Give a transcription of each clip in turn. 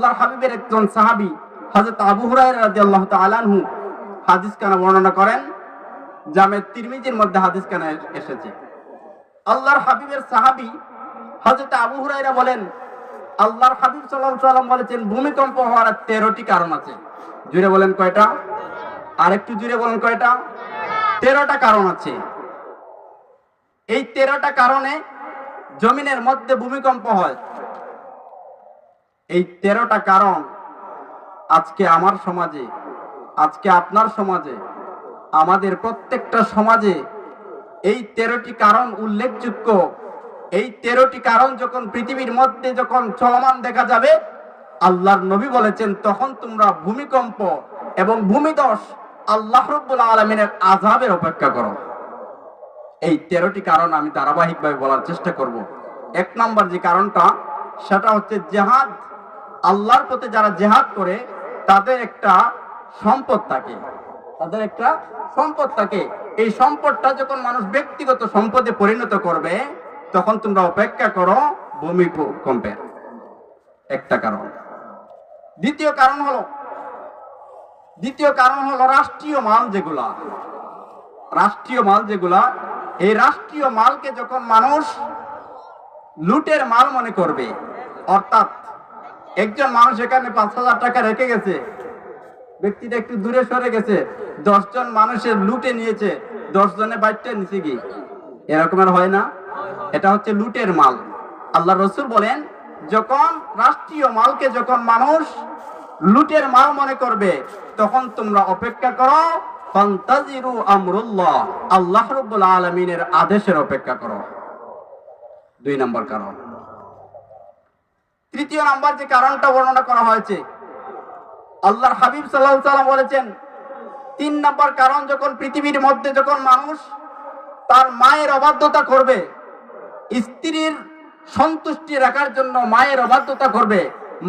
আল্লাহর হাবিবের একজন সাহাবী, হযরত আবু হুরায়রা রাদিয়াল্লাহু তাআলা আনহু হাদিস কানা বর্ণনা করেন? জামে তিরমিজির মধ্যে হাদিস কানা এসেছে? আল্লাহর হাবিবের সাহাবী হযরত আবু হুরায়রা বলেন, আল্লাহর হাবিব আলাইহি সাল্লাম বলেছেন, ভূমিকম্প হওয়ার 13টি কারণ আছে। জুড়ে বলেন কয়টা? আরেকটু জুড়ে বলেন কয়টা? 13টা কারণ আছে। এই 13টা কারণে জমিনের মধ্যে ভূমিকম্প হয়। এই 13টা কারণ আজকে আমার সমাজে, আজকে আপনার সমাজে, আমাদের প্রত্যেকটা সমাজে এই তেরোটি কারণ উল্লেখযোগ্য। এই তেরোটি কারণ যখন পৃথিবীর মধ্যে যখন চলমান দেখা যাবে, আল্লাহর নবী বলেছেন, তখন তোমরা ভূমিকম্প এবং ভূমিদশ আল্লাহ রব্বুল আলমিনের আজাবের অপেক্ষা করো। এই তেরোটি কারণ আমি ধারাবাহিকভাবে বলার চেষ্টা করব। এক নম্বর যে কারণটা, সেটা হচ্ছে জেহাদ। আল্লাহর পথে যারা জেহাদ করে, তাদের একটা সম্পদ থাকে। তাদের একটা সম্পদ থাকে। এই সম্পদটা যখন মানুষ ব্যক্তিগত সম্পদে পরিণত করবে, তখন তোমরা অপেক্ষা করো ভূমিকম্পের একটা কারণ। দ্বিতীয় কারণ হলো, দ্বিতীয় কারণ হলো রাষ্ট্রীয় মাল যেগুলা। রাষ্ট্রীয় মাল যেগুলা, এই রাষ্ট্রীয় মালকে যখন মানুষ লুটের মাল মনে করবে, অর্থাৎ একজন মানুষ এখানে পাঁচ হাজার টাকা রেখে গেছে। ব্যক্তিটা একটু দূরে সরে গেছে। দশজন মানুষের লুটে নিয়েছে। দশ জনে বাইরটা নিচে কি এরকমের হয় না। এটা হচ্ছে লুটের মাল। আল্লাহ রসুল বলেন, যখন রাষ্ট্রীয় মালকে যখন মানুষ লুটের মাল মনে করবে, তখন তোমরা অপেক্ষা করো, ফান্তাজিরু আমরুল্লাহ, আল্লাহ রব্বুল আলমিনের আদেশের অপেক্ষা করো। দুই নম্বর কারণ। তৃতীয় নাম্বার যে কারণটা বর্ণনা করা হয়েছে, আল্লাহর হাবিব সাল্লাহ সাল্লাম বলেছেন, তিন নাম্বার কারণ যখন পৃথিবীর মধ্যে যখন মানুষ তার মায়ের অবাধ্যতা করবে, স্ত্রীর সন্তুষ্টি রাখার জন্য মায়ের অবাধ্যতা করবে,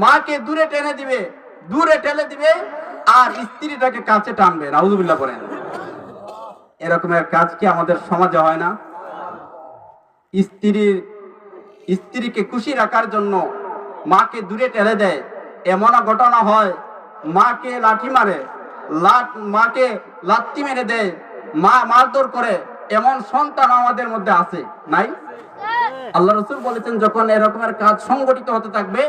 মাকে দূরে টেনে দিবে, দূরে ঠেলে দিবে, আর স্ত্রীটাকে কাছে টানবে। নাউজুবিল্লাহ করেন এরকমের কাজ কি আমাদের সমাজে হয় না? স্ত্রীর, স্ত্রীকে খুশি রাখার জন্য মাকে দূরে ঠেলে দেয়। এমন ঘটনা হয়, মাকে লাঠি মারে মাকে লাত্তি মেরে দেয়, মা মারধর করে। এমন সন্তান আমাদের মধ্যে আছে, নাই? আল্লাহ রসুল বলেছেন, যখন এরকমের কাজ সংগঠিত হতে থাকবে,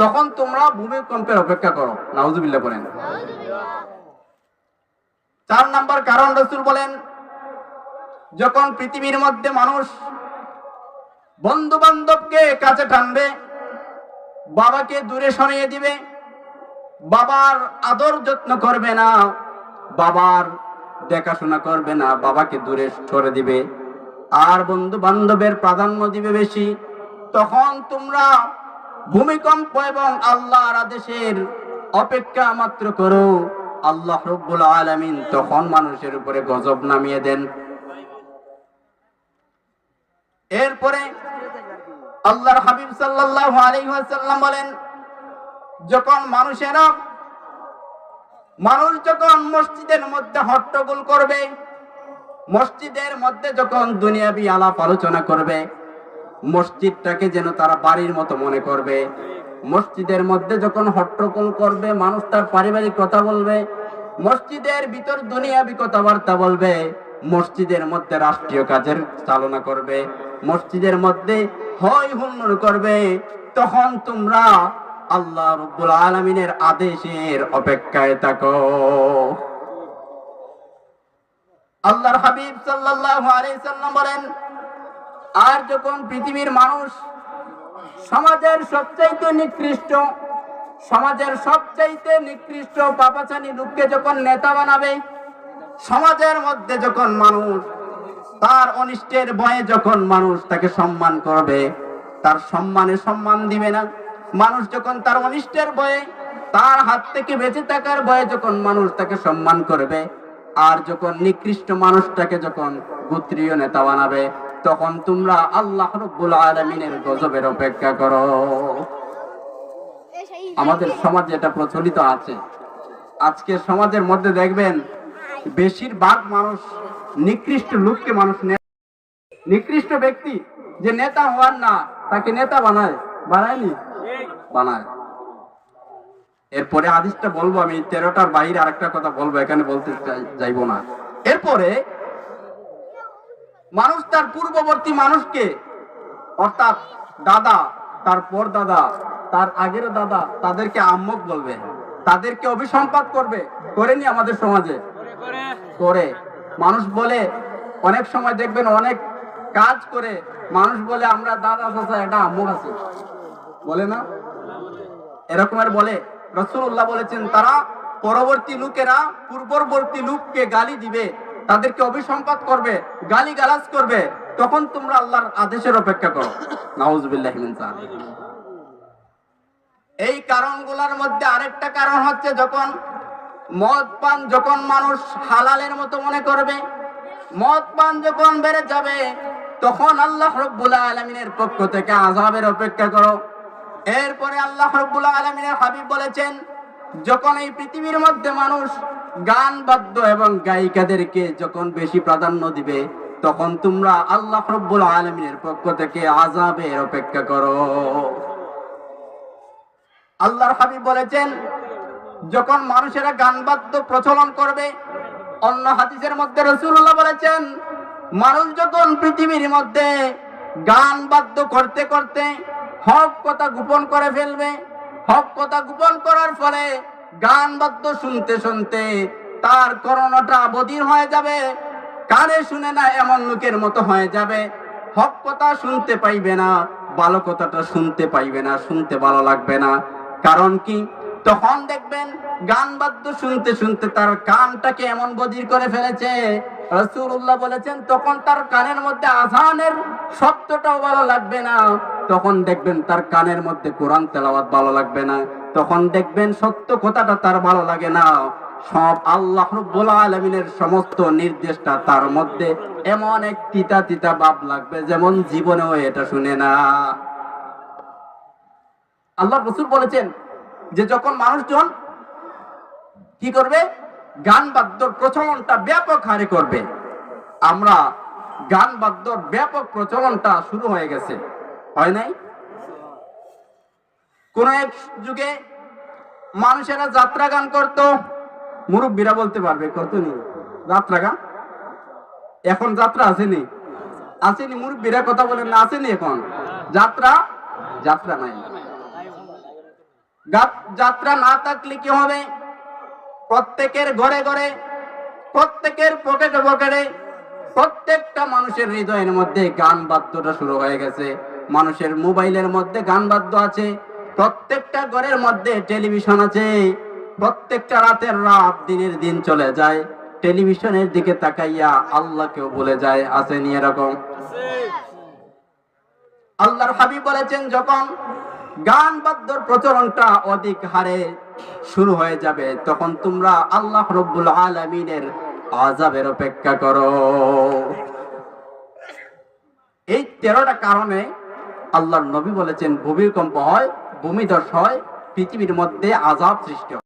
তখন তোমরা ভূমিকম্পের অপেক্ষা করো। নাউজুবিল্লাহ করেন চার নাম্বার কারণ রসুল বলেন, যখন পৃথিবীর মধ্যে মানুষ বন্ধু বান্ধবকে কাছে টানবে বাবাকে দূরে সরিয়ে দিবে। বাবার আদর যত্ন করবে না। বাবার দেখাশোনা করবে না। বাবাকে দূরে সরে দিবে। আর বন্ধু বান্ধবের প্রাধান্য দিবে বেশি। তখন তোমরা ভূমিকম্প এবং আল্লাহর আদেশের অপেক্ষা মাত্র করো। আল্লাহ রব্বুল আলামিন তখন মানুষের উপরে গজব নামিয়ে দেন। এরপরে আল্লাহর হাবিব সাল্লাল্লাহু আলাইহি ওয়াসাল্লাম বলেন, যখন মানুষেরা মানুষ যখন মসজিদের মধ্যে হট্টগোল করবে, মসজিদের মধ্যে যখন দুনিয়াবি আলাপ আলোচনা করবে, মসজিদটাকে যেন তারা বাড়ির মতো মনে করবে, মসজিদের মধ্যে যখন হট্টগোল করবে, মানুষ তার পারিবারিক কথা বলবে, মসজিদের ভিতর দুনিয়াবি কথাবার্তা বলবে, মসজিদের মধ্যে রাষ্ট্রীয় কাজের চালনা করবে মসজিদের মধ্যে হয় হুন্নর করবে, তখন তোমরা আল্লাহ রব্বুল আলমিনের আদেশের অপেক্ষায় থাকো। আল্লাহর হাবিব সাল্লাল্লাহু আলাইহি সাল্লাম বলেন, আর যখন পৃথিবীর মানুষ সমাজের সবচাইতে নিকৃষ্ট, সমাজের সবচাইতে নিকৃষ্ট পাপাচানি লোককে যখন নেতা বানাবে, সমাজের মধ্যে যখন মানুষ তার অনিষ্টের ভয়ে যখন মানুষ তাকে সম্মান করবে, তার সম্মানে সম্মান দিবে না। মানুষ যখন তার অনিষ্টের ভয়ে, তার হাত থেকে বেঁচে থাকার ভয়ে যখন মানুষ তাকে সম্মান করবে, আর যখন নিকৃষ্ট মানুষটাকে যখন গোত্রীয় নেতা বানাবে, তখন তোমরা আল্লাহ রব্বুল আলমিনের গজবের অপেক্ষা করো। আমাদের সমাজে এটা প্রচলিত আছে। আজকে সমাজের মধ্যে দেখবেন, বেশিরভাগ মানুষ নিকৃষ্ট লোককে মানুষ নিকৃষ্ট ব্যক্তি যে নেতা হওয়ার না তাকে নেতা বানায়। বানায়নি? বানায়। এরপরে হাদিসটা বলব আমি তেরোটার বাইরে আরেকটা কথা বলব এখানে বলতে যাইবো না। এরপরে মানুষ তার পূর্ববর্তী মানুষকে অর্থাৎ দাদা তার পর দাদা তার আগের দাদা তাদেরকে আম্মক বলবে। তাদেরকে অভিসম্পাদ করবে করেনি আমাদের সমাজে। করে। মানুষ বলে অনেক সময় দেখবেন অনেক কাজ করে মানুষ বলে আমরা দাদা চাচা এটা আম্মক আছে বলে না? এরকমের বলে। রসুল্লাহ বলেছেন, তারা পরবর্তী লোকেরা পূর্ববর্তী লোককে গালি দিবে, তাদেরকে অভিসম্পাদ করবে গালি গালাজ করবে, তখন তোমরা আল্লাহর আদেশের অপেক্ষা করো। নাউজুবিল্লাহ। এই কারণগুলোর মধ্যে আরেকটা কারণ হচ্ছে যখন মদ পান যখন মানুষ হালালের মতো মনে করবে, মদ পান যখন বেড়ে যাবে, তখন আল্লাহ রব্বুল আলমিনের পক্ষ থেকে আজাবের অপেক্ষা করো। এরপরে আল্লাহ রব্বুল আলমিনের হাবিব বলেছেন, যখন এই পৃথিবীর মধ্যে মানুষ গান বাদ্য এবং গায়িকাদেরকে যখন বেশি প্রাধান্য দিবে, তখন তোমরা আল্লাহ রব্বুল আলমিনের পক্ষ থেকে আজাবের অপেক্ষা করো। আল্লাহর হাবিব বলেছেন যখন মানুষেরা গান বাদ্য প্রচলন করবে, অন্য হাদিসের মধ্যে রসুল্লাহ বলেছেন, মানুষ যখন পৃথিবীর মধ্যে গান বাদ্য করতে করতে হক কথা গোপন করে ফেলবে, হক কথা গোপন করার ফলে গান বাদ্য শুনতে শুনতে তার করোনাটা বদির হয়ে যাবে, কানে শুনে না এমন লোকের মতো হয়ে যাবে, হক কথা শুনতে পাইবে না, ভালো কথাটা শুনতে পাইবে না, শুনতে ভালো লাগবে না। কারণ কি? তখন দেখবেন গান বাদ্য শুনতে শুনতে তার কানটাকে এমন বদির করে ফেলেছে। রসুল্লাহ বলেছেন, তখন তার কানের মধ্যে আজানের শব্দটাও ভালো লাগবে না। তখন দেখবেন তার কানের মধ্যে কোরআন তেলাওয়াত ভালো লাগবে না। তখন দেখবেন সত্য কথাটা তার ভালো লাগে না। সব আল্লাহ রব্বুল আলমিনের সমস্ত নির্দেশটা তার মধ্যে এমন এক তিতা তিতা ভাব লাগবে যেমন জীবনেও এটা শুনে না। আল্লাহ রসুল বলেছেন যে যখন মানুষজন কি করবে? গান বাদ্যর প্রচলনটা ব্যাপক হারে করবে। আমরা গান বাদ্যর ব্যাপক প্রচলনটা শুরু হয়ে গেছে। হয় নাই? কোন এক যুগে মানুষেরা যাত্রা গান করত। মুরব্বীরা বলতে পারবে, করতো নি? যাত্রা গান? এখন যাত্রা আসেনি। আসেনি মুরব্বীরা কথা বলেন না, আসেনি এখন? যাত্রা? যাত্রা নাই। যাত্রা না থাকলে কি হবে? প্রত্যেকের ঘরে ঘরে প্রত্যেকের পকেটে পকেটে প্রত্যেকটা মানুষের হৃদয়ের মধ্যে গান বাদ্যটা শুরু হয়ে গেছে। মানুষের মোবাইলের মধ্যে গান বাদ্য আছে প্রত্যেকটা ঘরের মধ্যে টেলিভিশন আছে। প্রত্যেকটা রাতের রাত দিনের দিন চলে যায়। টেলিভিশনের দিকে তাকাইয়া আল্লাহকেও বলে যায় আসেনি এরকম? আল্লাহর হাবিব বলেছেন যখন গান বাদ্যর প্রচলনটা অধিক হারে শুরু হয়ে যাবে, তখন তোমরা আল্লাহ রব্বুল আলমিনের আজাবের অপেক্ষা করো। এই তেরোটা কারণে আল্লাহর নবী বলেছেন, ভূমিকম্প হয়, ভূমিধস হয়, পৃথিবীর মধ্যে আজাব সৃষ্টি হয়।